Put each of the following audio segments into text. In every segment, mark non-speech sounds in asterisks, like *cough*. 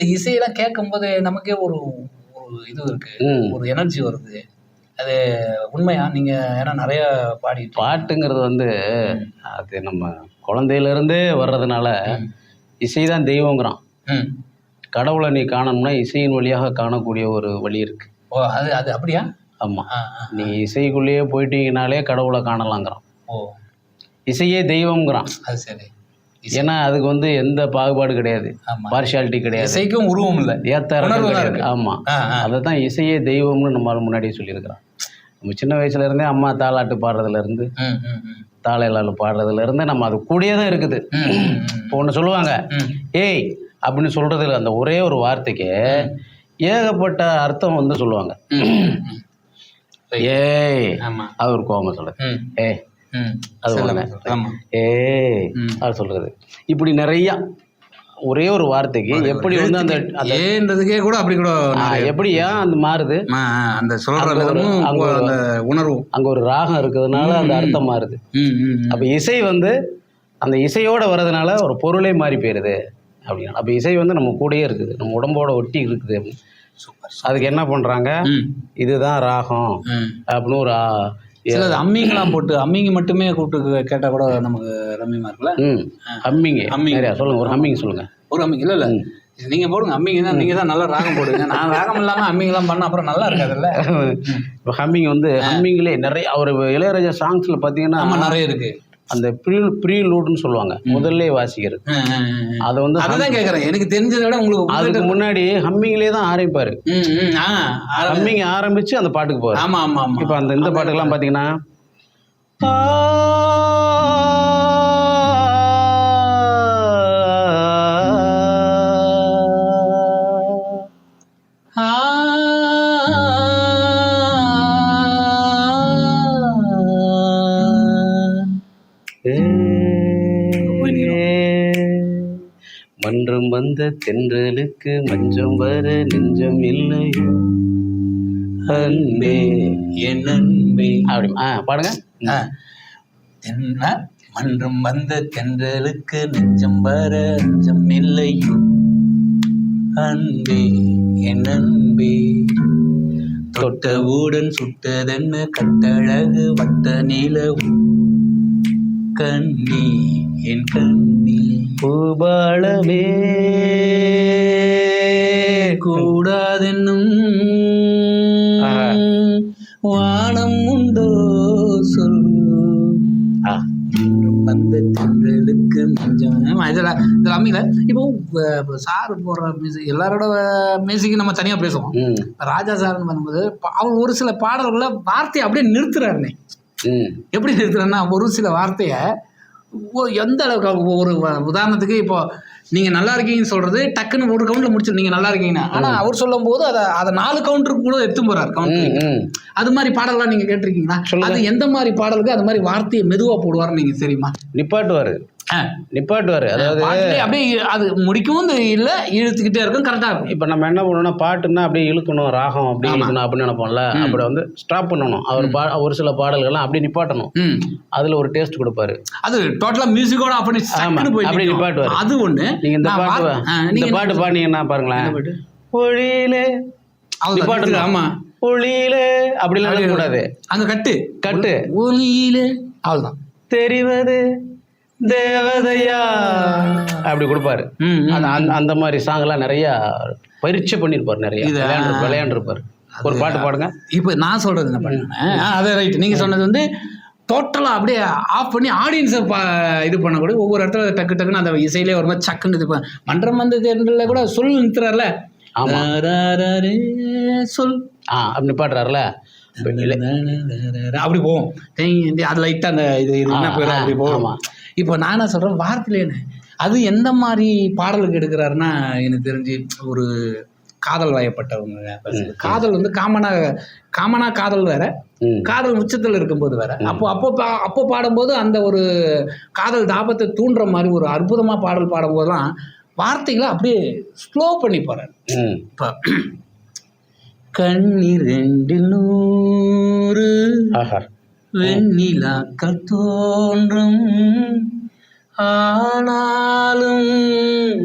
இசையெல்லாம் கேட்கும்போது நமக்கே ஒரு ஒரு இது இருக்கு. ம். ஒரு எனர்ஜி வருது. அது உண்மையா? நீங்க ஏன்னா நிறைய பாடிட்டு பாட்டுங்கிறது வந்து அது நம்ம குழந்தையிலேருந்தே வர்றதுனால இசை தான் தெய்வங்கிறான். ம். கடவுளை நீ காணணும்னா இசையின் வழியாக காணக்கூடிய ஒரு வழி இருக்குது ஓ அது அது அப்படியா? ஆமாம் நீ இசைக்குள்ளேயே போயிட்டீங்கனாலே கடவுளை காணலாங்கிறான். ஓ. இசையே தெய்வம்ங்கிறான். அது சரி. ஏன்னா அதுக்கு வந்து எந்த பாகுபாடு கிடையாது. பார்ஷியாலிட்டி கிடையாது. இசைக்கும் உருவம் இல்லை. ஏத்த கிடையாது. ஆமாம் அதை தான் இசையே தெய்வம்னு நம்மளால் முன்னாடியே சொல்லியிருக்கிறான். நம்ம சின்ன வயசுல இருந்தே அம்மா தாலாட்டு பாடுறதுல இருந்து தாளையலால் பாடுறதுல இருந்து நம்ம அது கூடயே தான் இருக்குது. இப்போ ஒன்று சொல்லுவாங்க. ஏய் அப்படின்னு சொல்றதுல அந்த ஒரே ஒரு வார்த்தைக்கு ஏகப்பட்ட அர்த்தம் வந்து சொல்லுவாங்க. ஏய் ஒரு கோபம் ம். ஏய் அது ஏய் ம். அது சொல்றது. இப்படி நிறைய ஒரே ஒரு வார்த்தைக்கு எப்படி வந்து அந்த ஏன்றதுக்கே கூட அப்படி கூட ஆ, எப்படி ஏன் அந்த மாறுது? அந்த சொல்ற விதமும் அங்க அந்த உணர்வும். அங்க ஒரு ராகம் இருக்கிறதுனால அந்த அர்த்தம் மாறுது. அப்ப இசை வந்து அந்த இசையோட வர்றதுனால ஒரு பொருளே மாறி போயிருது அப்படின்னா. அப்ப இசை வந்து நம்ம கூடயே இருக்குது. நம்ம உடம்போட ஒட்டி இருக்குது. அதுக்கு என்ன பண்றாங்க? இதுதான் ராகம். அப்படின்னு ஒரு சிலது அம்மிங்கெல்லாம் போட்டு அம்மிங்க மட்டுமே கூப்பிட்டு கேட்டால் கூட நமக்கு ரம்மியமா இருக்குல்ல? ம். ஹம்மிங்க Humming. நிறையா சொல்லுங்க. ஒரு ஹம்மிங் சொல்லுங்க. ஒரு அம்மிங்க. இல்லை இல்லை. நீங்க போடுங்க. அம்மிங்க தான் நீங்க தான் நல்லா ராகம் போடுவீங்க. நான் ராகம் இல்லாம அம்மிங்கெல்லாம் பண்ண அப்புறம் நல்லா இருக்காதுல்ல? *laughs* இப்போ ஹம்மிங் வந்து ஹம்மிங்லே நிறைய அவர் இளையராஜா சாங்ஸ்ல பார்த்தீங்கன்னா நிறைய இருக்கு. அந்த ப்ரீ ப்ரீ லூட்னு சொல்லுவாங்க முதல்ல வாசிக்கிறது. அதை வந்து அதுதான் கேக்குறேன். எனக்கு தெரிஞ்சதை விட உங்களுக்கு அதுக்கு முன்னாடி ஹம்மிங்லேயே தான் ஆரம்பிப்பாரு. ஹம்மிங் ஆரம்பிச்சு அந்த பாட்டுக்கு போவார். ஆமா ஆமா ஆமா. இப்போ அந்த இந்த பாட்டுக்கெல்லாம் பார்த்தீங்கன்னா வந்த தென்றலுக்கு மஞ்சம் வர நெஞ்சம் இல்லையோ. அன்பே என் அன்பே. அப்படி ஆ பாடுங்க. தென்ன என்ன? மன்றம் வந்த தென்றலுக்கு நெஞ்சம் வர நெஞ்சம் இல்லையோ. அன்பே என் அன்பே. தொட்டவுடன் சுட்டதென்ன கட்டழகு வட்ட நிலவு. கண்ணி என் கண்ணி. பூபாளமே கூடாதென்னும். வானம் உண்டோ சொல். ஆ. வந்த தென்றலுக்கு மஞ்சம் இதெல்லாம் இதில் அம்மியில் இப்போ சார் போடுற மியூசிக் எல்லாரோட மியூசிக் நம்ம தனியாக பேசுவோம். ராஜா சார்னு பண்ணும்போது அவர் ஒரு சில பாடல்களை வார்த்தையை அப்படியே நிறுத்துறாருனே. எப்படி நிறுத்துறேன்னா ஒரு சில வார்த்தையை எந்த அளவுக்கு ஒரு உதாரணத்துக்கு இப்போ நீங்கள் நல்லா இருக்கீங்கன்னு சொல்றது டக்குன்னு ஒரு கவுண்டில் முடிச்சு நீங்கள் நல்லா இருக்கீங்கன்னா. ஆனால் அவர் சொல்லும்போது அதை அதை நாலு கவுண்டருக்கு கூட எடுத்து போறாரு கவுண்டர் அது மாதிரி பாடல்லாம் நீங்கள் கேட்டிருக்கீங்களா. அது எந்த மாதிரி பாடலுக்கு அது மாதிரி வார்த்தையை மெதுவாக போடுவார்னு நீங்கள் தெரியுமா? நிப்பாட்டுவாரு. நிப்பாட்டுவாரு. அதாவது அப்படியே அது முடிக்கவும் இல்லை இழுத்துக்கிட்டே இருக்கும் கரெக்டாக இருக்கும். இப்போ நம்ம என்ன பண்ணணும்னா பாட்டுன்னா அப்படியே இழுக்கணும் ராகம் அப்படியே இழுக்கணும் அப்படின்னு நினைப்போம்ல அப்படி வந்து ஸ்டாப் பண்ணணும். அவர் பா ஒரு சில பாடல்கள்லாம் அப்படியே நிப்பாட்டணும். அதுல ஒரு டேஸ்ட் கொடுப்பாரு. அது டோட்டலாக மியூசிக்கோட அப்படி அப்படி நிக்கும். நிப்பாட்டுவாரு. அது ஒன்று நீங்க இந்த பாட்டு இந்த பாட்டு பாடினீங்கன்னா பாருங்களேன். ஒளியிலே நிப்பாட்டுங்க. ஆமா. ஒளியிலே அப்படிலாம் எழுதக்கூடாது அங்க கட்டு. கட்டு. ஒலியிலே அவ்வளவுதான். தெரிவது தேவதையா. அப்படி கொடுப்பாரு. அந்த மாதிரி சாங்லாம் நிறைய பயிற்சி பண்ணியிருப்பார் நிறைய. விளையாண்டு விளையாண்டுருப்பார். ஒரு பாட்டு பாடுங்க. இப்போ நான் சொல்றது என்ன பண்ணேன் அதே ரைட் நீங்க சொன்னது வந்து டோட்டலாக அப்படியே ஆஃப் பண்ணி ஆடியன்ஸை பா இது பண்ணக்கூடிய ஒவ்வொரு இடத்துல டக்கு டக்குன்னு அந்த இசையிலே ஒரு மாதிரி சக்குன்னு இது பண்ண மன்றம் வந்து தேர்தலில் கூட சொல் நிறுத்துறாருல சொல். ஆ அப்படி பாடுறாருல. அப்படி போவோம் அது லைட்டாக அந்த இது என்ன போயிடும் அப்படி போவோம். இப்போ நான் என்ன சொல்கிறேன் வார்த்தையிலேன்னு அது எந்த மாதிரி பாடலுக்கு எடுக்கிறாருன்னா எனக்கு தெரிஞ்சு ஒரு காதல் வயப்பட்டவங்க காதல் வந்து காமனா காமனா காதல் வேற. காதல் உச்சத்தில் இருக்கும்போது வேற. அப்போ அப்போ பா- அப்போ பாடும்போது அந்த ஒரு காதல் தாபத்தை தூண்டுற மாதிரி ஒரு அற்புதமா பாடல் பாடும்போதெல்லாம் வார்த்தைகளை அப்படியே ஸ்லோ பண்ணி போறாரு. ம். இப்போ கண்ணிரெண்டில் நூறு ஆஹா. வெண்ணிலாக்கள் தோன்றும் ஆனாலும்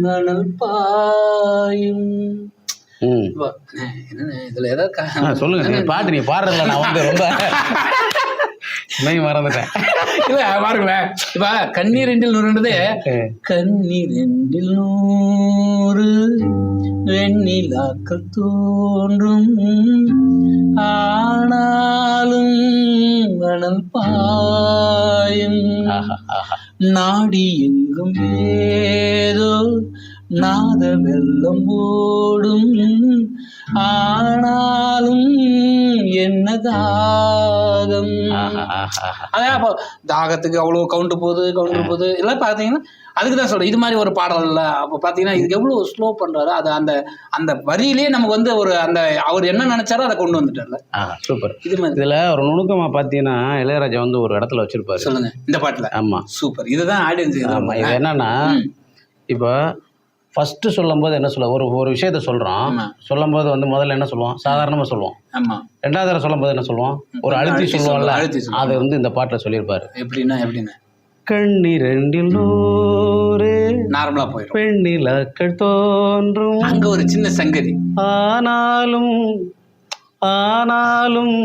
மணல் பாயும். இதுல ஏதாவது சொல்லுங்க பாட்டு நீ பாடுறதுல நான் வந்து ரொம்ப *laughs* மெய் மறந்துட்டேன். *laughs* இல்ல பாருங்களேன். இப்ப கண்ணீர் ரெண்டில் நூறுன்றது கண்ணீர் ரெண்டில் நூறு வெண்ணிலாக்கள் தோன்றும். ஆனாலும் மணல் பாயும். நாடி எங்கும் ஏதோ நாத வெள்ளம் ஓடும். ஆனாலும் என்ன தாகம். அதான் அப்போ தாகத்துக்கு அவ்வளோ கவுண்ட் போகுது கவுண்டர் போகுது. எல்லாம் பார்த்தீங்கன்னா அதுக்கு தான் சொல்கிறேன் இது மாதிரி ஒரு பாடல் இல்லை. அப்போ பார்த்தீங்கன்னா இதுக்கு எவ்வளோ ஸ்லோ பண்ணுறாரு அது அந்த அந்த வரியிலே நமக்கு வந்து ஒரு அந்த அவர் என்ன நினைச்சாரோ அதை கொண்டு வந்துட்டார்ல. சூப்பர் இது மாதிரி. இதுல ஒரு நுணுக்கமா பாத்தீங்கன்னா இளையராஜா வந்து ஒரு இடத்துல வச்சிருப்பாரு. சொல்லுங்க. இந்த பாட்டில். ஆமா. சூப்பர். இதுதான் ஆடியன்ஸ் ஆமா. இது என்னன்னா இப்போ ஃபர்ஸ்ட் சொல்லும்போது என்ன சொல்ல ஒரு ஒரு விஷயத்த சொல்றோம் ஆமா. சொல்லும்போது வந்து முதல்ல என்ன சொல்லுவோம் சாதாரணமா சொல்லுவோம் ஆமாம் ரெண்டாவது தடவை சொல்லும்போது என்ன சொல்லுவோம் ஒரு அழுத்தி சொல்லுவோம்ல. அது வந்து இந்த பாட்டுல சொல்லியிருப்பாரு. எப்படின்னா எப்படின்னா? கண்ணிரண்டில் நூறு நார்மலாக போயிடும். பெண்ணிலக்கள் தோன்றும். அங்க ஒரு சின்ன சங்கதி. ஆனாலும் ஆனாலும்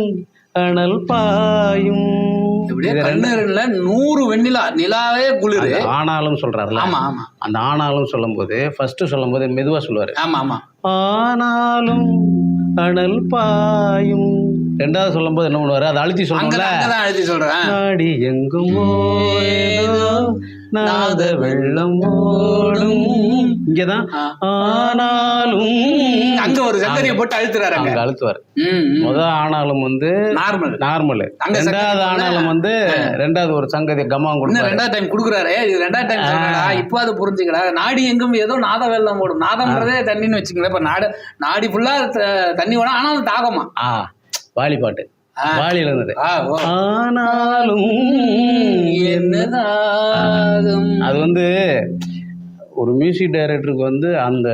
அனல் பாயும். கண்ணீர்ல நூறு வெண்ணிலா நிலாவே குளிரு. ஆனாலும் சொல்றாருல ஆமா ஆமா. அந்த ஆனாலும் சொல்லும்போது ஃபர்ஸ்ட் சொல்லும்போது மெதுவா சொல்லுவாரு. ஆமா ஆமா. ஆனாலும் அனல் பாயும். ரெண்டாவது சொல்லும்போது என்ன பண்ணுவாரு? அதை அழுத்தி அங்கதான் எழுதி சொல்றேன். எங்கும் நாத வெள்ளம் ஓடும். இங்கதான். ஆனாலும் அங்க ஒரு சங்கதியை போட்டு அழுத்துறாரு அங்க. அழுத்துவார். முத ஆனாலும் வந்து நார்மல். நார்மல். அங்க ரெண்டாவது ஆனாலும் வந்து ரெண்டாவது ஒரு சங்கதி இன்னும் கொடுப்பாரு. ரெண்டாவது டைம் குடுக்குறாரு. இது ரெண்டாவது டைம் சொல்றா இப்போ அது புரிஞ்சுக்கடா. நாடி எங்கும் ஏதோ நாத வெள்ளம் ஓடும். நாதம்ன்றதே தண்ணின்னு வச்சுக்கங்களேன். இப்ப நாடு நாடி ஃபுல்லா தண்ணி ஓடும் ஆனாலும் தாகமா? ஆ. வாலி பாட்டு ஆ. வாலியில இருந்தது. ஆனாலும் என்ன தாகம் அது வந்து ஒரு மியூசிக் டைரக்டருக்கு வந்து அந்த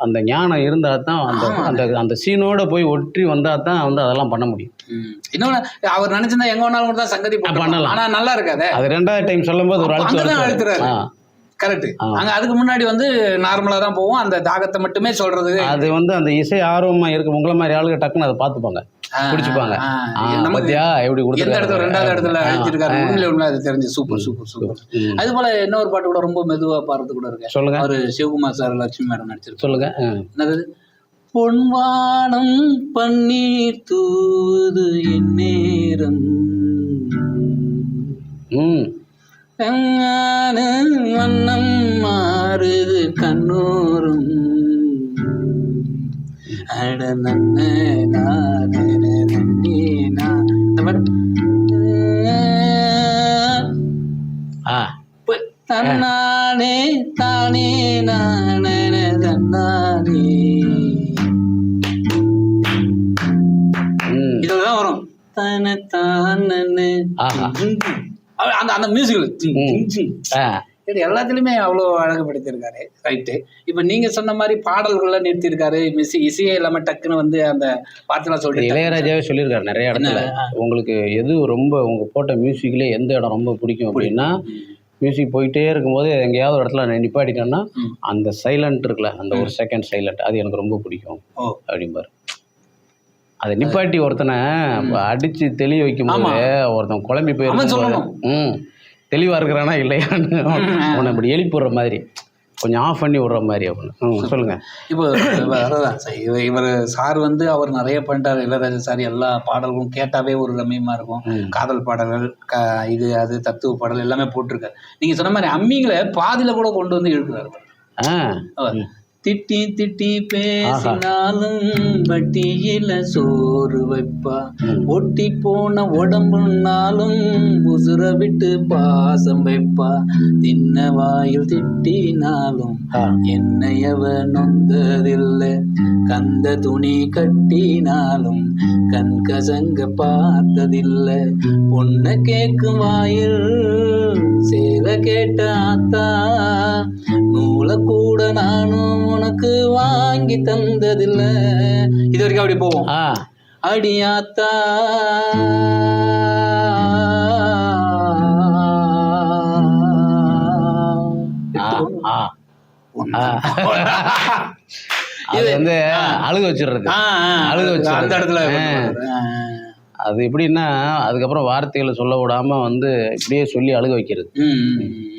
அந்த ஞானம் இருந்தால் தான் அந்த அந்த அந்த சீனோட போய் ஒற்றி வந்தால் தான் வந்து அதெல்லாம் பண்ண முடியும் ம். இன்னொன்னு அவர் நினைச்சிருந்தா எங்க வேணாலும் கூட தான் சங்கதி. பண்ணலாம். ஆனா நல்லா இருக்காதே அது ரெண்டாவது டைம் சொல்லும்போது ஒரு அழுத்து அங்கதான் அழுத்துவாரு. அழுத்துறாரு. கரெக்ட். அங்க அதுக்கு முன்னாடி வந்து நார்மலா தான் போவோம். அந்த தாகத்தை மட்டுமே சொல்றது. அது வந்து அந்த இசை ஆர்வமா இருக்கு உங்களை மாதிரி ஆளுங்க டக்குன்னு அதை பார்த்துப்பாங்க. ஆ, பிடிச்சிப்பாங்க. ஆ, ஆ, நமக்கு பாத்தியா? எப்படி எந்த இடத்துல ரெண்டாவது இடத்துல அழிச்சிருக்காரு? உண்மையில உண்மை அது தெரிஞ்சு. Super super super. அது போல இன்னொரு பாட்டு கூட ரொம்ப மெதுவா பாடுறது கூட இருக்கு சொல்லுங்க. அவரு சிவகுமார் சார் லட்சுமி மேடம் நடிச்சிருப்பாரு சொல்லுங்க. என்னது? பொன்வானம் பன்னீர் தூது எந்நேரம் ம். கண்ணான வண்ணம் மாறுது கண்ணூரும் அட நன்ன நானே நன்னே நான். இந்த பாட்டு. ஆ பு- தன்னானே தானே நானே அந்த அந்த மியூசிக்கல் எல்லாத்துலேயுமே அவ்வளோ அழகுபடுத்தியிருக்காரு ரைட்டு இப்போ நீங்கள் சொன்ன மாதிரி பாடல்கள்லாம் நிறுத்தியிருக்காரு. மிஸ் இசையே இல்லாமல் டக்குன்னு வந்து அந்த பாட்டெல்லாம் சொல்லிட்டு இளையராஜாவே சொல்லியிருக்காரு நிறைய இடத்துல? உங்களுக்கு எது ரொம்ப உங்க போட்ட மியூசிக்ல எந்த இடம் ரொம்ப பிடிக்கும் அப்படின்னா மியூசிக் போயிட்டே இருக்கும்போது எங்கேயாவது ஒரு இடத்துல நான் நிப்பாட்டிட்டேன்னா. அந்த சைலண்ட் இருக்குல்ல அந்த ஒரு செகண்ட் சைலண்ட் அது எனக்கு ரொம்ப பிடிக்கும் அப்படிம்பாரு. அதை நிப்பாட்டி ஒருத்தனை அடிச்சு தெளிய வைக்கும்போது ஒருத்தன் குழம்பி போயிருக்கும் சொல்லணும். ம் தெளிவா இருக்கிறானா இல்லையான்னு உன்னை இப்படி எழுப்பி விடுற மாதிரி. கொஞ்சம் ஆஃப் பண்ணி விடுற மாதிரி அப்படின்னு சொல்லுங்க. இப்போ சார். இவர் சார் வந்து அவர் நிறைய பண்ணிட்டார். இளையராஜா சார் எல்லா பாடல்களும் கேட்டாவே ஒரு ரம்மியமாக இருக்கும். காதல் பாடல்கள் க இது அது தத்துவ பாடல் எல்லாமே போட்டிருக்காரு. நீங்கள் சொன்ன மாதிரி அம்மிங்களை பாதியில் கூட கொண்டு வந்து இழுக்கிறாரு திட்டி திட்டி பேசினாலும் வட்டியில சோறு வைப்பா. ஒட்டி போன உடம்புனாலும் உசுர விட்டு பாசம் வைப்பா. தின்ன வாயில் திட்டினாலும். என்னையவ நொந்ததில்லை. கந்த துணி கட்டினாலும் கண் கசங்க பார்த்ததில்லை. பொண்ண கேக்கும் வாயில் சேல கேட்ட நூலை கூட நானும் உனக்கு வாங்கி தந்ததில்லை. இது வரைக்கும் அப்படி போவோம். ஆ. அடியாத்தா. அது வந்து அழுக வச்சிடுறது. அழுக வச்சிடுறது. அந்த இடத்துல. அது எப்படின்னா அதுக்கப்புறம் வார்த்தைகளை சொல்ல விடாம வந்து இப்படியே சொல்லி அழுக வைக்கிறது.